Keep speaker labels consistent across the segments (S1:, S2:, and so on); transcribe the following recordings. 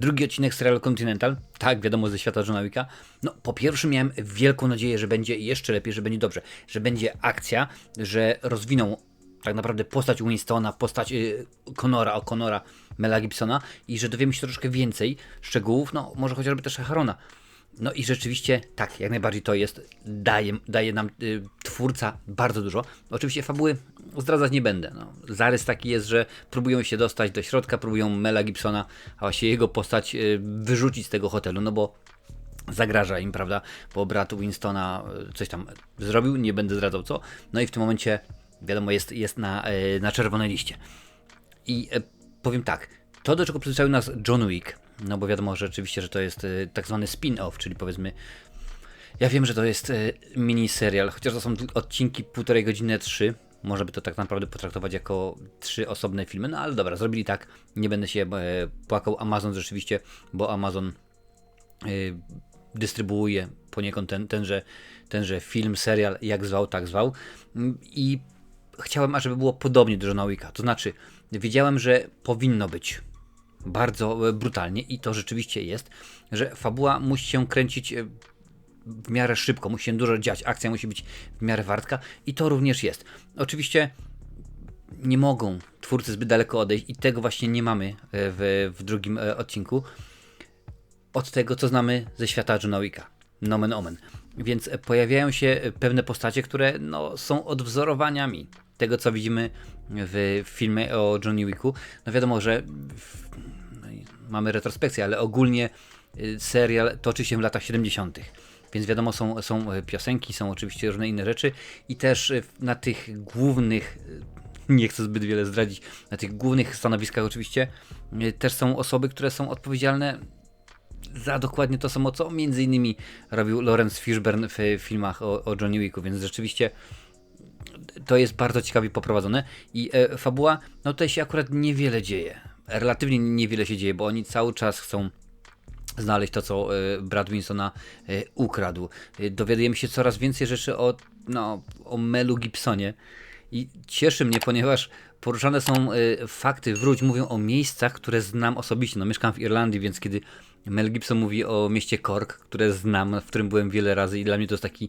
S1: Drugi odcinek serialu Continental, tak, wiadomo, ze świata Johna Wicka. No, po pierwsze miałem wielką nadzieję, że będzie jeszcze lepiej, że będzie dobrze, że będzie akcja, że rozwiną tak naprawdę postać Winstona, postać y, Conora, O'Connora, Mela Gibsona i że dowiemy się troszkę więcej szczegółów, no może chociażby też Harona. No i rzeczywiście tak, jak najbardziej to jest, daje, daje nam y, twórca bardzo dużo. Oczywiście fabuły zdradzać nie będę. No. Zarys taki jest, że próbują się dostać do środka, próbują Mela Gibsona, a właściwie jego postać y, wyrzucić z tego hotelu, no bo zagraża im, prawda, bo brat Winstona y, coś tam zrobił, nie będę zdradzał co, no i w tym momencie, wiadomo, jest, jest na, y, na czerwonej liście. I powiem tak, to do czego przyzwyczaił nas John Wick, no bo wiadomo rzeczywiście, że to jest tak zwany spin-off, czyli powiedzmy, ja wiem, że to jest e, mini serial, chociaż to są odcinki półtorej godziny, trzy, można by to tak naprawdę potraktować jako trzy osobne filmy, no ale dobra, zrobili tak, nie będę się e, płakał, Amazon rzeczywiście, bo Amazon e, dystrybuuje poniekąd ten, tenże, tenże film, serial, jak zwał, tak zwał. I chciałem, ażeby było podobnie do Johna Wicka, to znaczy wiedziałem, że powinno być bardzo e, brutalnie i to rzeczywiście jest, że fabuła musi się kręcić e, w miarę szybko, musi się dużo dziać, akcja musi być w miarę wartka i to również jest. Oczywiście nie mogą twórcy zbyt daleko odejść i tego właśnie nie mamy e, w, w drugim e, odcinku od tego, co znamy ze świata Johna Wicka. Nomen omen. Więc pojawiają się pewne postacie, które no, są odwzorowaniami tego, co widzimy w filmie o Johnny Wicku. No wiadomo, że w, no mamy retrospekcję, ale ogólnie y, serial toczy się w latach 70. Więc wiadomo, są, są e, piosenki, są oczywiście różne inne rzeczy i też y, na tych głównych, y, nie chcę zbyt wiele zdradzić, na tych głównych stanowiskach oczywiście też są osoby, które są odpowiedzialne za dokładnie to samo, co między innymi robił Lawrence Fishburne w filmach o, o Johnny Wicku, więc rzeczywiście to jest bardzo ciekawie poprowadzone i e, fabuła, no tutaj się akurat niewiele dzieje. Relatywnie niewiele się dzieje, bo oni cały czas chcą znaleźć to, co e, Brad Winsona e, ukradł. E, dowiadujemy się coraz więcej rzeczy o, no, o Melu Gibsonie i cieszy mnie, ponieważ poruszane są fakty, wróć, mówią o miejscach, które znam osobiście. No, mieszkam w Irlandii, więc kiedy Mel Gibson mówi o mieście Cork, które znam, w którym byłem wiele razy i dla mnie to jest taki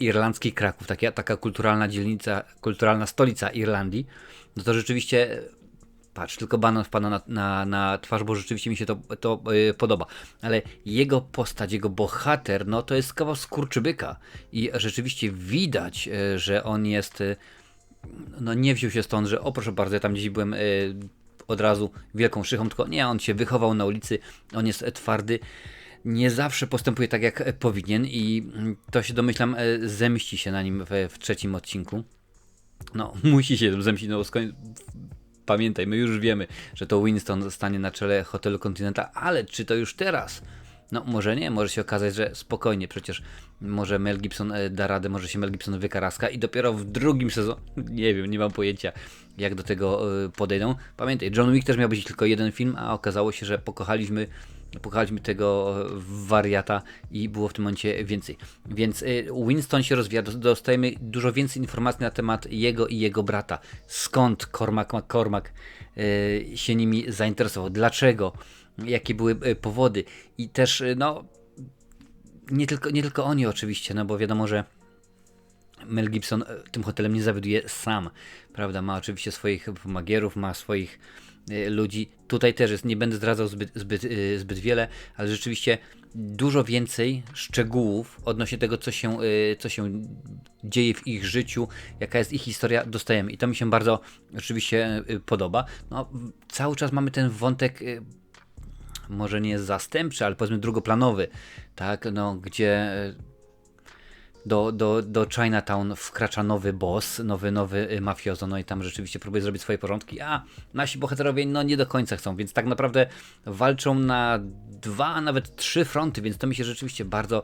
S1: irlandzki Kraków, taka, taka kulturalna dzielnica, kulturalna stolica Irlandii, no to rzeczywiście patrz, tylko banan wpada na, na, na twarz, bo rzeczywiście mi się to, to yy, podoba. Ale jego postać, jego bohater, no to jest kawał skurczybyka. I rzeczywiście widać, yy, że on jest, yy, no nie wziął się stąd, że o proszę bardzo, ja tam gdzieś byłem yy, od razu wielką szychą, tylko nie, on się wychował na ulicy, on jest e, twardy. Nie zawsze postępuje tak, jak e, powinien, i mm, to się domyślam, e, zemści się na nim w, w trzecim odcinku. No, musi się zemścić, no. Pamiętaj, my już wiemy, że to Winston stanie na czele hotelu Continental, ale czy to już teraz? No, może nie, może się okazać, że spokojnie, przecież może Mel Gibson e, da radę, może się Mel Gibson wykaraska i dopiero w drugim sezonie, nie wiem, nie mam pojęcia, jak do tego e, podejdą. Pamiętaj, John Wick też miał być tylko jeden film, a okazało się, że pokochaliśmy, pokochaliśmy tego e, wariata i było w tym momencie więcej. Więc Winston się rozwija, dos- dostajemy dużo więcej informacji na temat jego i jego brata. Skąd Cormac McCormack się nimi zainteresował, dlaczego, jakie były e, powody i też, e, no, nie tylko, nie tylko oni oczywiście, no bo wiadomo, że Mel Gibson e, tym hotelem nie zawiaduje sam, prawda? Ma oczywiście swoich magierów, ma swoich ludzi. Tutaj też jest, nie będę zdradzał zbyt, zbyt, zbyt wiele, ale rzeczywiście dużo więcej szczegółów odnośnie tego, co się, co się dzieje w ich życiu, jaka jest ich historia, dostajemy. I to mi się bardzo oczywiście e, podoba. No, cały czas mamy ten wątek może nie zastępczy, ale powiedzmy drugoplanowy, tak, no, gdzie e, do, do, do Chinatown wkracza nowy boss, nowy, nowy y, mafiozo, no i tam rzeczywiście próbuje zrobić swoje porządki, a nasi bohaterowie no nie do końca chcą, więc tak naprawdę walczą na dwa, a nawet trzy fronty, więc to mi się rzeczywiście bardzo,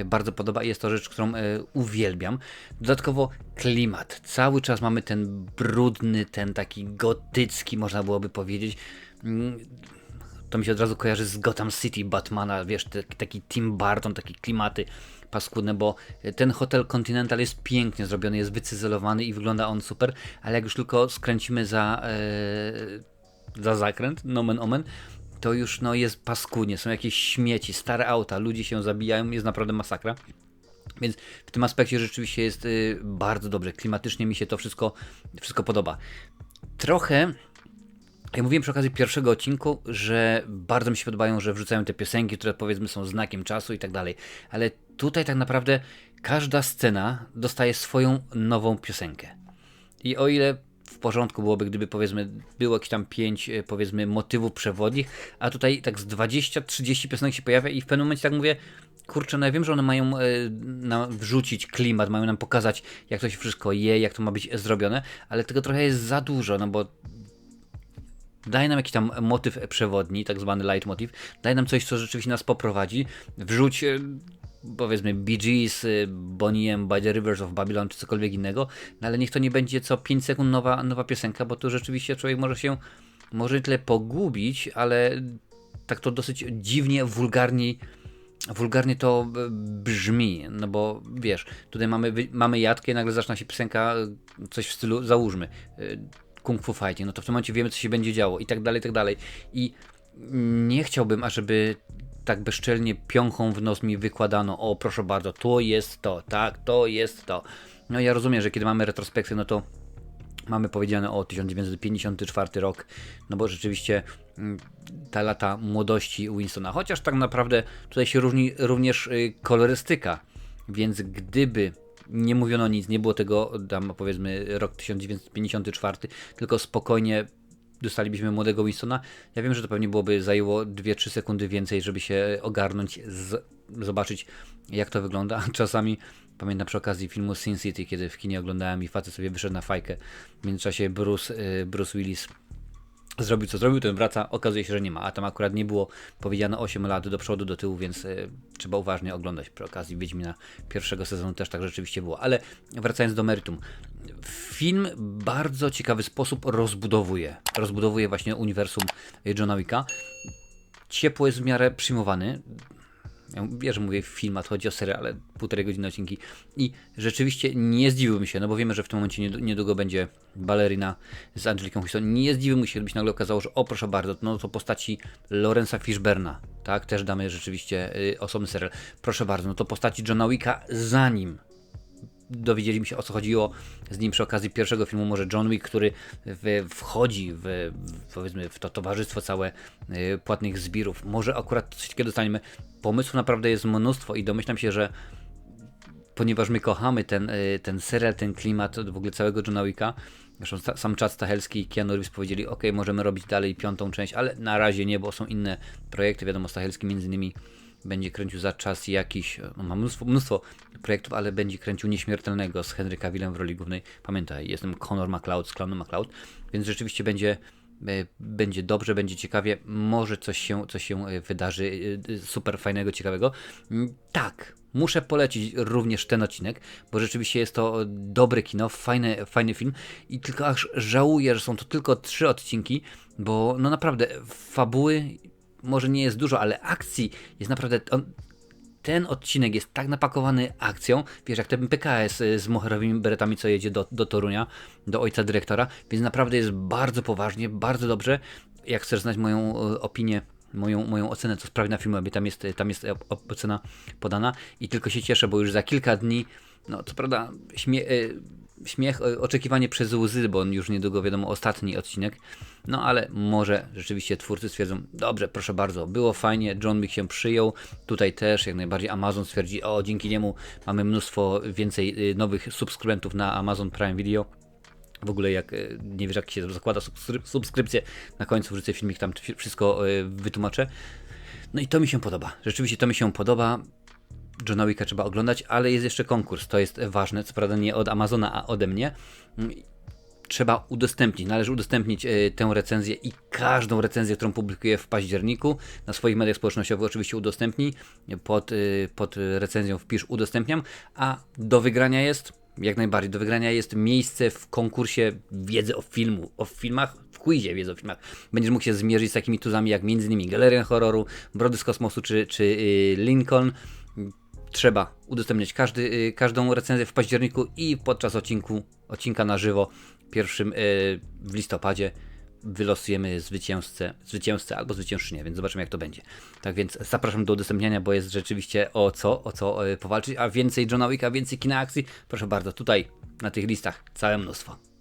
S1: y, bardzo podoba i jest to rzecz, którą y, uwielbiam. Dodatkowo klimat. Cały czas mamy ten brudny, ten taki gotycki, można byłoby powiedzieć. To mi się od razu kojarzy z Gotham City Batmana, wiesz, te, taki Tim Burton, takie klimaty paskudne, bo ten hotel Continental jest pięknie zrobiony, jest wycyzelowany i wygląda on super, ale jak już tylko skręcimy za, e, za zakręt, nomen omen, to już no, jest paskudnie, są jakieś śmieci, stare auta, ludzie się zabijają, jest naprawdę masakra. Więc w tym aspekcie rzeczywiście jest y, bardzo dobrze. Klimatycznie mi się to wszystko, wszystko podoba. Trochę ja mówiłem przy okazji pierwszego odcinku, że bardzo mi się podobają, że wrzucają te piosenki, które powiedzmy są znakiem czasu i tak dalej. Ale tutaj tak naprawdę każda scena dostaje swoją nową piosenkę. I o ile w porządku byłoby, gdyby powiedzmy było jakieś tam pięć e, powiedzmy motywów przewodnich, a tutaj tak z 20-30 piosenek się pojawia i w pewnym momencie tak mówię, kurczę, no ja wiem, że one mają e, nam wrzucić klimat, mają nam pokazać, jak to się wszystko je, jak to ma być zrobione, ale tego trochę jest za dużo, no bo daj nam jakiś tam motyw przewodni, tak zwany leitmotiv, daj nam coś, co rzeczywiście nas poprowadzi, wrzuć e, powiedzmy Bee Gees, e, Bonnie M by the Rivers of Babylon, czy cokolwiek innego, no ale niech to nie będzie co 5 sekund nowa, nowa piosenka, bo tu rzeczywiście człowiek może się, może tyle pogubić, ale tak to dosyć dziwnie, wulgarnie wulgarnie to e, brzmi, no bo wiesz, tutaj mamy, mamy jadkę i nagle zaczyna się piosenka, coś w stylu, załóżmy, kung fu fighting, no to w tym momencie wiemy, co się będzie działo i tak dalej, i tak dalej. I nie chciałbym, ażeby tak bezczelnie piąchą w nos mi wykładano, o proszę bardzo, to jest to, tak, to jest to. No ja rozumiem, że kiedy mamy retrospekcję, no to mamy powiedziane o 1954 rok, no bo rzeczywiście mm, ta lata młodości Winstona, chociaż tak naprawdę tutaj się różni również y, kolorystyka, więc gdyby nie mówiono nic, nie było tego tam powiedzmy rok 1954, tylko spokojnie dostalibyśmy młodego Winstona. Ja wiem, że to pewnie byłoby zajęło 2-3 sekundy więcej, żeby się ogarnąć, z, zobaczyć jak to wygląda. Czasami pamiętam przy okazji filmu Sin City, kiedy w kinie oglądałem i facet sobie wyszedł na fajkę. W międzyczasie Bruce, y, Bruce Willis zrobił co zrobił, ten wraca, okazuje się, że nie ma, a tam akurat nie było powiedziane 8 lat do przodu, do tyłu, więc y, trzeba uważnie oglądać przy okazji Wiedźmina pierwszego sezonu też tak rzeczywiście było. Ale wracając do meritum, film bardzo ciekawy sposób rozbudowuje, rozbudowuje właśnie uniwersum Johna Wicka. Ciepło jest w miarę przyjmowany, ja wiem, że mówię film, a to chodzi o serial, ale półtorej godziny odcinki. I rzeczywiście nie zdziwiłbym się, no bo wiemy, że w tym momencie niedługo będzie balerina z Angeliką Houston. Nie zdziwiłbym się, gdyby się nagle okazało, że o proszę bardzo, no to postaci Lorenza Fishberna, tak, też damy rzeczywiście y, osobny serial. Proszę bardzo, no to postaci Johna Wicka zanim dowiedzieliśmy się o co chodziło z nim przy okazji pierwszego filmu, może John Wick, który w, wchodzi w, w, powiedzmy w to towarzystwo całe y, płatnych zbirów. Może akurat coś takiego dostaniemy. Pomysłów naprawdę jest mnóstwo i domyślam się, że ponieważ my kochamy ten, y, ten serial, ten klimat w ogóle całego Johna Wicka, Zresztą sam Chad Stahelski i Keanu Reeves powiedzieli, ok, możemy robić dalej piątą część, ale na razie nie, bo są inne projekty, wiadomo, Stahelski między innymi będzie kręcił za czas jakiś, no ma mnóstwo, mnóstwo projektów, ale będzie kręcił Nieśmiertelnego z Henry Cavillem w roli głównej. Pamiętaj, jestem Conor McLeod z klanu McLeod, więc rzeczywiście będzie e, będzie dobrze, będzie ciekawie, może coś się, coś się e, wydarzy e, super fajnego, ciekawego. Mm, tak, muszę polecić również ten odcinek, bo rzeczywiście jest to dobre kino, fajny, fajny film i tylko aż żałuję, że są to tylko trzy odcinki, bo no naprawdę fabuły może nie jest dużo, ale akcji jest naprawdę. On, ten odcinek jest tak napakowany akcją, wiesz, jak ten PKS y, z moherowymi beretami, co jedzie do, do Torunia, do ojca dyrektora, więc naprawdę jest bardzo poważnie, bardzo dobrze. Jak chcesz znać moją y, opinię, moją, moją ocenę, co sprawi na filmie, tam jest, tam jest ocena podana i tylko się cieszę, bo już za kilka dni, no co prawda, śmie y, śmiech, oczekiwanie przez łzy, bo on już niedługo wiadomo ostatni odcinek. No ale może rzeczywiście twórcy stwierdzą, dobrze, proszę bardzo, było fajnie, John Wick się przyjął, tutaj też jak najbardziej Amazon stwierdzi, o dzięki niemu mamy mnóstwo więcej y, nowych subskrybentów na Amazon Prime Video. W ogóle jak y, nie wiesz jak się zakłada subskrypcję, na końcu wrzucę filmik, tam wszystko y, wytłumaczę. No i to mi się podoba. Rzeczywiście to mi się podoba. Johna Wicka trzeba oglądać, ale jest jeszcze konkurs, to jest ważne, co prawda nie od Amazona, a ode mnie. Trzeba udostępnić, należy udostępnić e, tę recenzję i każdą recenzję, którą publikuję w październiku na swoich mediach społecznościowych oczywiście udostępnij. Pod, e, pod recenzją wpisz udostępniam, a do wygrania jest jak najbardziej. Do wygrania jest miejsce w konkursie wiedzy o filmu, o filmach, w quizie wiedzy o filmach. Będziesz mógł się zmierzyć z takimi tuzami jak m.in. Galerię Horroru, Brody z Kosmosu czy, czy y, Lincoln trzeba udostępniać każdy, y, każdą recenzję w październiku i podczas odcinku, odcinka na żywo, pierwszym y, w listopadzie. wylosujemy zwycięzcę, zwycięzcę albo zwyciężczynię, więc zobaczymy jak to będzie. Tak więc zapraszam do udostępniania, bo jest rzeczywiście o co, o co e, powalczyć, a więcej Johna Wicka, więcej kina akcji, proszę bardzo, tutaj na tych listach całe mnóstwo.